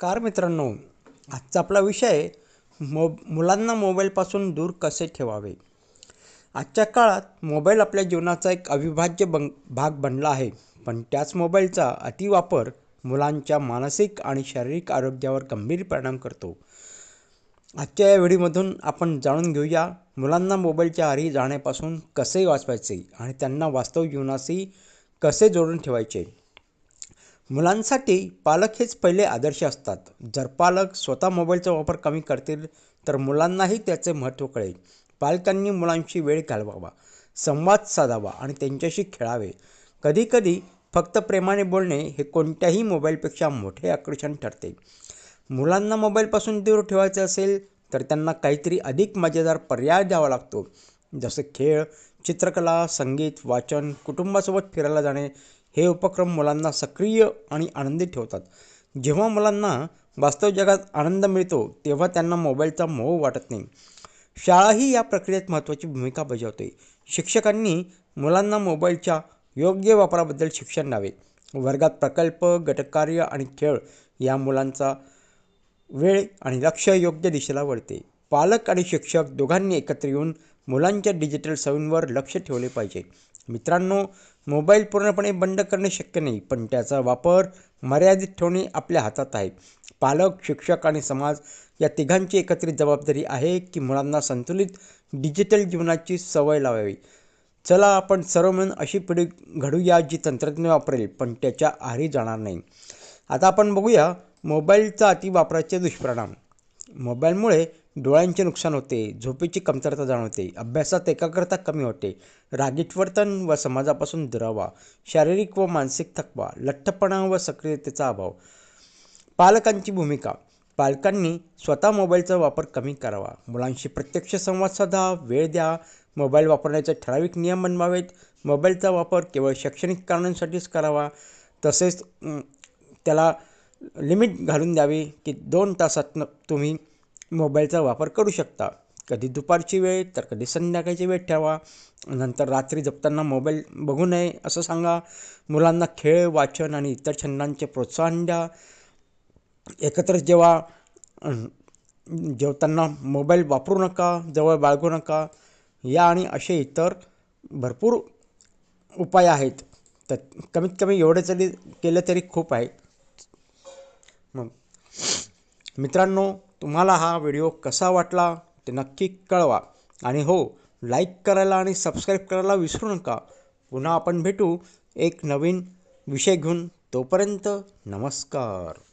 Car मित्रांनो. आजचा आपला विषय मो मुलांना मोबाईलपासून दूर कसे ठेवावे? आजच्या काळात मोबाईल आपल्या जीवनाचा एक अविभाज्य बं भाग बनला आहे. पण त्याच मोबाईलचा अतिवापर मुलांच्या मानसिक आणि शारीरिक आरोग्यावर गंभीर परिणाम करतो. आजच्या या व्हिडिओमधून आपण जाणून घेऊया मुलांना मोबाईलच्या आरी जाण्यापासून कसे वाचवायचे आणि त्यांना वास्तव जीवनाशी कसे जोडून ठेवायचे? मुलांसाठी पालक हेच पहिले आदर्श असतात. जर पालक स्वतः मोबाईलचा वापर कमी करतील तर मुलांनाही त्याचे महत्त्व कळेल. पालकांनी मुलांशी वेळ घालवावा संवाद साधावा आणि त्यांच्याशी खेळावे. कधीकधी फक्त प्रेमाने बोलणे हे कोणत्याही मोबाईलपेक्षा मोठे आकर्षण ठरते. मुलांना मोबाईलपासून दूर ठेवायचे असेल तर त्यांना काहीतरी अधिक मजेदार पर्याय द्यावा लागतो. जसे खेळ चित्रकला संगीत वाचन कुटुंबासोबत फिरायला जाणे हे उपक्रम मुलांना सक्रिय आणि आनंदी ठेवतात. जेव्हा मुलांना वास्तव जगात आनंद मिळतो तेव्हा त्यांना मोबाईलचा मोह वाटत नाही. शाळाही या प्रक्रियेत महत्त्वाची भूमिका बजावते. शिक्षकांनी मुलांना मोबाईलच्या योग्य वापराबद्दल शिक्षण द्यावे. वर्गात प्रकल्प गटकार्य आणि खेळ या मुलांचा वेळ आणि लक्ष योग्य दिशेला वळते. पालक आणि शिक्षक दोघांनी एकत्र येऊन मुलांच्या डिजिटल सवयींवर लक्ष ठेवले पाहिजे. मित्रांनो मोबाईल पूर्णपणे बंद करणे शक्य नाही पण त्याचा वापर मर्यादित ठेवणे आपल्या हातात आहे. पालक शिक्षक आणि समाज या तिघांची एकत्रित जबाबदारी आहे की मुलांना संतुलित डिजिटल जीवनाची सवय लावावी. चला आपण सर्व मिळून अशी पिढी घडूया जी तंत्रज्ञान वापरेल पण त्याच्या आहारी जाणार नाही. आता आपण बघूया मोबाईलचा अतिवापराचे दुष्परिणाम. मोबाईलमुळे डोळ्यांचे नुकसान होते झोपेची कमतरता जाणवते अभ्यासात एकाग्रता कमी होते रागीट वर्तन व समाजापासून दुरावा शारीरिक व मानसिक थकवा लठ्ठपणा व सक्रियतेचा अभाव. पालकांची भूमिका. पालकांनी स्वतः मोबाईलचा वापर कमी करावा. मुलांशी प्रत्यक्ष संवाद साधा वेळ द्या. मोबाईल वापरण्याचे ठराविक नियम बनवावेत. मोबाईलचा वापर केवळ शैक्षणिक कारणांसाठीच करावा. तसेच त्याला लिमिट घालून द्यावी की दोन तासात तुम्ही मोबाईलचा वापर करू शकता. कधी दुपारची वेळ तर कधी संध्याकाळची वेळ ठेवा. नंतर रात्री झोपताना मोबाईल बघू नये असं सांगा. मुलांना खेळ वाचन आणि इतर छंदांचे प्रोत्साहन द्या. एकत्र जेव्हा जेवताना मोबाईल वापरू नका जवळ बाळगू नका. या आणि असे इतर भरपूर उपाय आहेत. तर कमीत कमी एवढे तरी केलं तरी खूप आहे. मग मित्रांनो तुम्हाला हा व्हिडिओ कसा वाटला ते नक्की कळवा. आणि हो लाईक करायला आणि सबस्क्राईब करायला विसरू नका. पुन्हा आपण भेटू एक नवीन विषय घेऊन. तोपर्यंत नमस्कार.